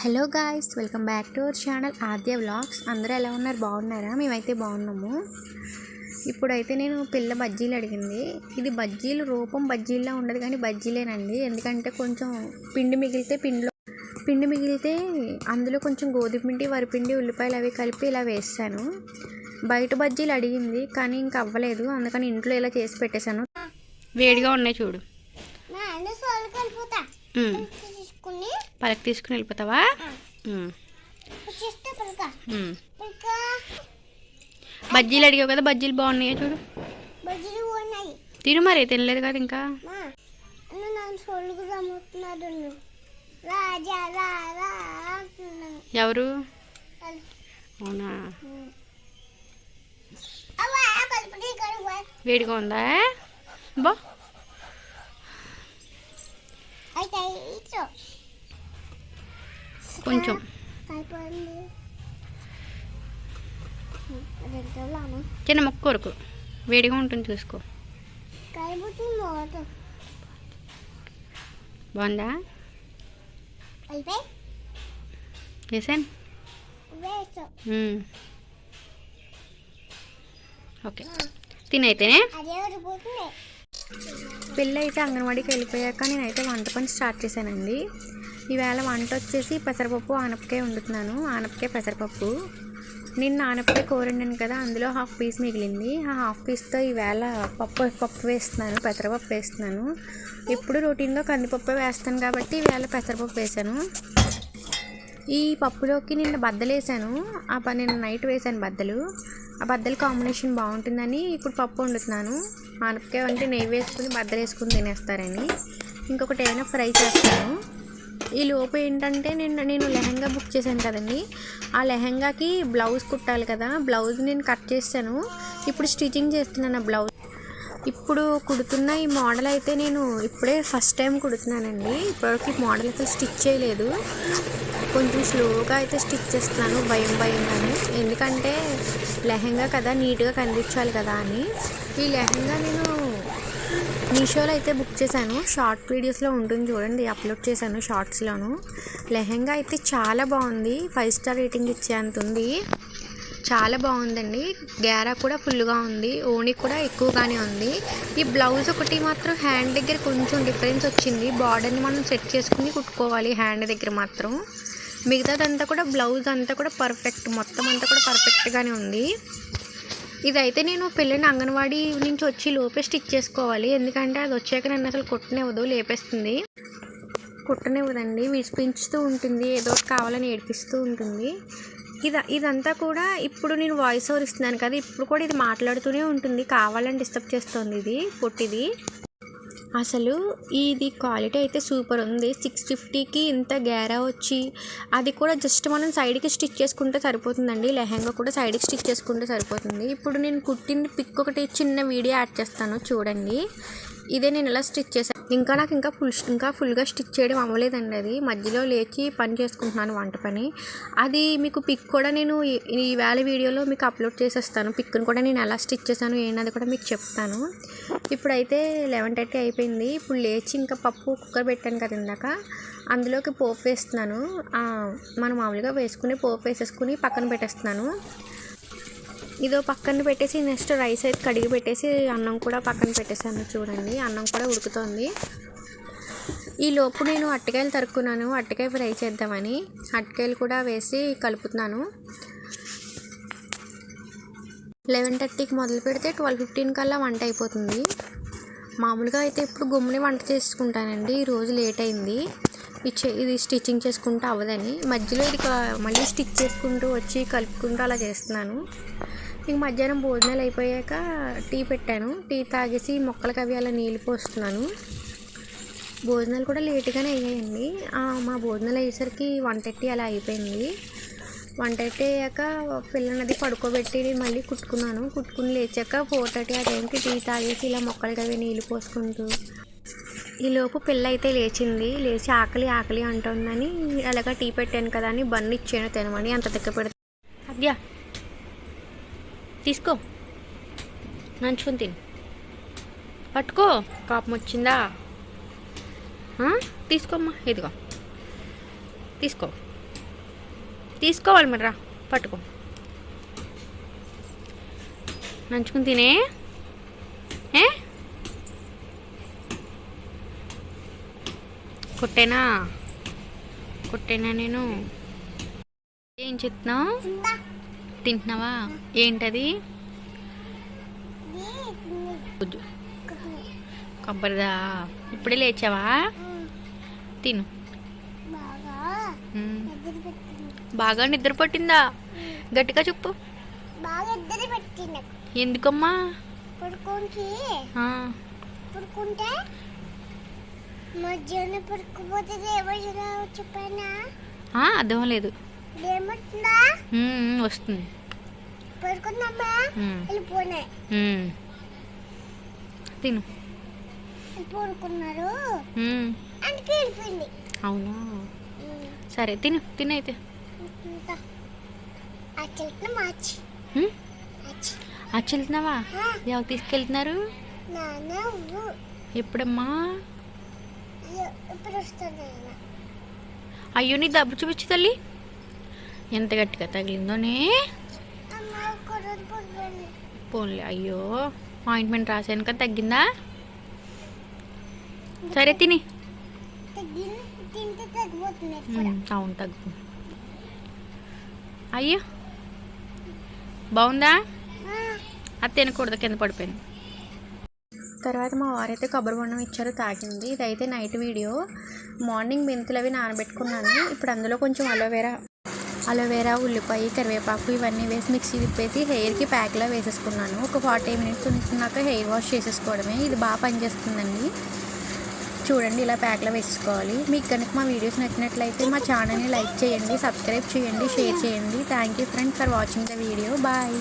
Hello guys welcome back to our channel Aadya vlogs. అందరూ ఎలా ఉన్నారు? బాగున్నారా? మేమైతే బాగున్నాము. ఇప్పుడైతే నేను పిల్ల బజ్జీలు అడిగింది. ఇది బజ్జీలు రూపం బజ్జీల్లో ఉండదు కానీ బజ్జీలేనండి. ఎందుకంటే కొంచెం పిండి మిగిలితే పిండిలో పిండి మిగిలితే అందులో కొంచెం గోధుమ పిండి వరిపిండి ఉల్లిపాయలు అవి కలిపి ఇలా వేస్తాను బయట బజ్జీలు అడిగింది కానీ ఇంక అవ్వలేదు. అందుకని ఇంట్లో ఇలా చేసి పెట్టేశాను. వేడిగా ఉన్నాయి చూడు. తీసుకుని పలక తీసుకుని వెళ్ళిపోతావా? బజ్జీలు అడిగావు కదా బజ్జీలు బాగున్నాయో చూడు. తిను మరి తినలేదు కదా ఇంకా. ఎవరు? అవునా? వేడిగా ఉందా బా. కొంచెం. చిన్న మొక్క కొరకు. వేడిగా ఉంటుంది చూసుకో. బాగుందా? వేసాను ఓకే. తినైతేనే? అదే పిల్ల అయితే అంగన్వాడీకి వెళ్ళిపోయాక నేనైతే వంట పని స్టార్ట్ చేశానండి. ఈవేళ వంట వచ్చేసి పెసరపప్పు ఆనపకాయ వండుతున్నాను. ఆనపకాయ పెసరపప్పు. నిన్న ఆనపకాయ కూర వండాను కదా అందులో హాఫ్ పీస్ మిగిలింది. ఆ హాఫ్ పీస్తో ఈవేళ పప్పు పప్పు వేస్తున్నాను పెసరపప్పు వేస్తున్నాను. ఎప్పుడు రొటీన్గా కందిపప్పు వేస్తాను కాబట్టి ఈవేళ పెసరపప్పు వేసాను ఈ పప్పులోకి నిన్న బద్దలు వేసాను ఆ ప నేను నైట్ వేసాను బద్దలు. ఆ బద్దలు కాంబినేషన్ బాగుంటుందని ఇప్పుడు పప్పు వండుతున్నాను. ఆనపకాయ అంటే నెయ్యి వేసుకుని బద్దలు వేసుకుని తినేస్తారని. ఇంకొకటి ఏమైనా ఫ్రై చేస్తాను. ఈ లోపు ఏంటంటే నేను నేను లెహంగా బుక్ చేశాను కదండి. ఆ లెహంగాకి బ్లౌజ్ కుట్టాలి కదా బ్లౌజ్ నేను కట్ చేశాను. ఇప్పుడు స్టిచ్చింగ్ చేస్తున్నాను ఆ బ్లౌజ్. ఇప్పుడు కుడుతున్న ఈ మోడల్ అయితే నేను ఇప్పుడే ఫస్ట్ టైం కుడుతున్నానండి. ఇప్పటివరకు ఈ మోడల్ అయితే స్టిచ్ చేయలేదు. కొంచెం స్లోగా అయితే స్టిచ్ చేస్తున్నాను భయం భయంగానే. ఎందుకంటే లెహంగా కదా నీట్గా కనిపించాలి కదా అని. ఈ లెహంగా నేను మీషోలో అయితే బుక్ చేశాను. షార్ట్ వీడియోస్లో ఉంటుంది చూడండి అప్లోడ్ చేశాను షార్ట్స్లోను. లెహెంగా అయితే చాలా బాగుంది. ఫైవ్ స్టార్ రేటింగ్ ఇచ్చేంత ఉంది. చాలా బాగుందండి. గ్యారా కూడా ఫుల్గా ఉంది. ఓణి కూడా ఎక్కువగానే ఉంది. ఈ బ్లౌజ్ ఒకటి మాత్రం హ్యాండ్ దగ్గర కొంచెం డిఫరెన్స్ వచ్చింది. బార్డర్ని మనం సెట్ చేసుకుని కుట్టుకోవాలి హ్యాండ్ దగ్గర మాత్రం. మిగతాదంతా కూడా బ్లౌజ్ అంతా కూడా పర్ఫెక్ట్ మొత్తం అంతా కూడా పర్ఫెక్ట్గానే ఉంది. ఇదైతే నేను పెళ్ళిన అంగన్వాడీ నుంచి వచ్చి లోపే స్టిచ్ చేసుకోవాలి. ఎందుకంటే అది వచ్చాక నన్ను అసలు కుట్టనివ్వదు లేపేస్తుంది. కుట్టనివ్వదండి విసిపించుతూ ఉంటుంది ఏదో ఒకటి కావాలని ఏడిపిస్తూ ఉంటుంది. ఇది ఇదంతా కూడా ఇప్పుడు నేను వాయిస్ ఓవర్ ఇస్తున్నాను కదా ఇప్పుడు కూడా ఇది మాట్లాడుతూనే ఉంటుంది. కావాలని డిస్టర్బ్ చేస్తుంది ఇది పొట్టిది అసలు ఇది క్వాలిటీ అయితే సూపర్ ఉంది. సిక్స్ ఫిఫ్టీకి ఇంత గేరా వచ్చి అది కూడా జస్ట్ మనం సైడ్కి స్టిచ్ చేసుకుంటే సరిపోతుందండి. లెహంగా కూడా సైడ్కి స్టిచ్ చేసుకుంటే సరిపోతుంది. ఇప్పుడు నేను కుట్టిన పిక్ ఒకటి చిన్న వీడియో యాడ్ చేస్తాను చూడండి. ఇదే నేను ఇలా స్టిచ్ చేశాను. ఇంకా నాకు ఇంకా ఫుల్ ఇంకా ఫుల్గా స్టిచ్ చేయడం అవ్వలేదండి అది. మధ్యలో లేచి పని చేసుకుంటున్నాను వంట పని. అది మీకు పిక్ కూడా నేను ఈ- వేళ వీడియోలో మీకు అప్లోడ్ చేసేస్తాను. పిక్ను కూడా నేను ఎలా స్టిచ్ చేశాను ఏంటది కూడా మీకు చెప్తాను. ఇప్పుడైతే లెవెన్ థర్టీ అయిపోయింది. ఇప్పుడు లేచి ఇంకా పప్పు కుక్కర్ పెట్టాను కదా ఇందాక. అందులోకి పోపు వేస్తున్నాను. మనం మామూలుగా వేసుకుని పోపు వేసేసుకుని పక్కన పెట్టేస్తున్నాను. ఇదో పక్కన పెట్టేసి నెక్స్ట్ రైస్ అయితే కడిగి పెట్టేసి అన్నం కూడా పక్కన పెట్టేసాను చూడండి. అన్నం కూడా ఉడుకుతోంది. ఈ లోపు నేను అట్టకాయలు తరుక్కున్నాను. అట్టకాయ ఫ్రై చేద్దామని. అట్టకాయలు కూడా వేసి కలుపుతున్నాను. లెవెన్ థర్టీకి మొదలు పెడితే ట్వెల్వ్ ఫిఫ్టీన్ కల్లా వంట అయిపోతుంది. మామూలుగా అయితే ఇప్పుడు గుమ్మని వంట చేసుకుంటానండి. ఈరోజు లేట్ అయింది. ఇది ఇది స్టిచ్చింగ్ చేసుకుంటూ అవ్వదని. మధ్యలో ఇది మళ్ళీ స్టిచ్ చేసుకుంటూ వచ్చి కలుపుకుంటూ అలా చేస్తున్నాను. ఇంక మధ్యాహ్నం భోజనాలు అయిపోయాక టీ పెట్టాను. టీ తాగేసి మొక్కలకి అవి అలా నీళ్ళు పోస్తున్నాను. భోజనాలు కూడా లేట్గానే అయ్యాయండి. మా భోజనాలు అయ్యేసరికి వన్ థర్టీ అలా అయిపోయింది. వన్ థర్టీ అయ్యాక పిల్లనది పడుకోబెట్టి మళ్ళీ కుట్టుకున్నాను. కుట్టుకుని లేచాక ఫోర్ థర్టీ ఆ టైంకి టీ తాగేసి ఇలా మొక్కలకి అవి నీళ్ళు పోసుకుంటూ ఈలోపు పిల్ల అయితే లేచింది. లేచి ఆకలి ఆకలి అంటుందని అలాగా టీ పెట్టాను కదా అని బన్ను ఇచ్చాను తినమని. అంత దగ్గర పెడితే అద్యా తీసుకో. నంచుకుని తిను. పట్టుకో. కాపం వచ్చిందా? తీసుకోమ్మా. ఇదిగో. తీసుకో. తీసుకోవాలి మరి రా. పట్టుకో. నంచుకుని తినే? ఏ? కొట్టేనా? కొట్టేనా నేను? ఏం చెప్తున్నావు? తింటున్నావా? ఏంటది. కొబ్బరిదా? ఇప్పుడే లేచావా? తిను. బాగా నిద్ర పట్టిందా? గట్టిగా చెప్పు. బాగా ఎద్దరు పెట్టింది ఎందుకమ్మా? పడుకుంటే మధ్యాహ్నం పడుకోపోతే చెప్పానా? అర్థం లేదు. వస్తుంది. తిను. పడుకున్నారు. అవునా? సరే తిను తినైతే ఇంకా. ఆ చెట్టు మార్చి. మ్మ్? మార్చి. అచ్చి వెళ్తున్నావా ఎవరు తీసుకెళ్తున్నారు? ఎప్పుడమ్మా? అయ్యో నీ దెబ్బ చూపించు తల్లి. ఎంత గట్టిగా తగిలిందోనే పోన్లే అయ్యో ఆయింట్మెంట్ రాశాను కదా తగ్గిందా సరే తిని. అవును తగ్గు. అయ్యో బాగుందా? అది తినకూడదు కింద పడిపోయింది. తర్వాత మా వారైతే కొబ్బరి బొండం ఇచ్చారు తాగింది. ఇదైతే నైట్ వీడియో. మార్నింగ్ మెంతులు అవి నానబెట్టుకున్నాను. ఇప్పుడు అందులో కొంచెం అలోవెరా అలోవెరా ఉల్లిపాయ కరివేపాకు ఇవన్నీ వేసి మిక్సీ తిప్పేసి హెయిర్కి ప్యాక్లో వేసేసుకున్నాను. ఒక ఫార్టీ మినిట్స్ ఉంచుకున్నాక హెయిర్ వాష్ చేసేసుకోవడమే. ఇది బాగా పనిచేస్తుందండి. చూడండి ఇలా ప్యాక్లో వేసుకోవాలి మీకు కనుక మా వీడియోస్ నచ్చినట్లయితే మా ఛానల్ని లైక్ చేయండి సబ్స్క్రైబ్ చేయండి షేర్ చేయండి. Thank you friends for watching the video. Bye.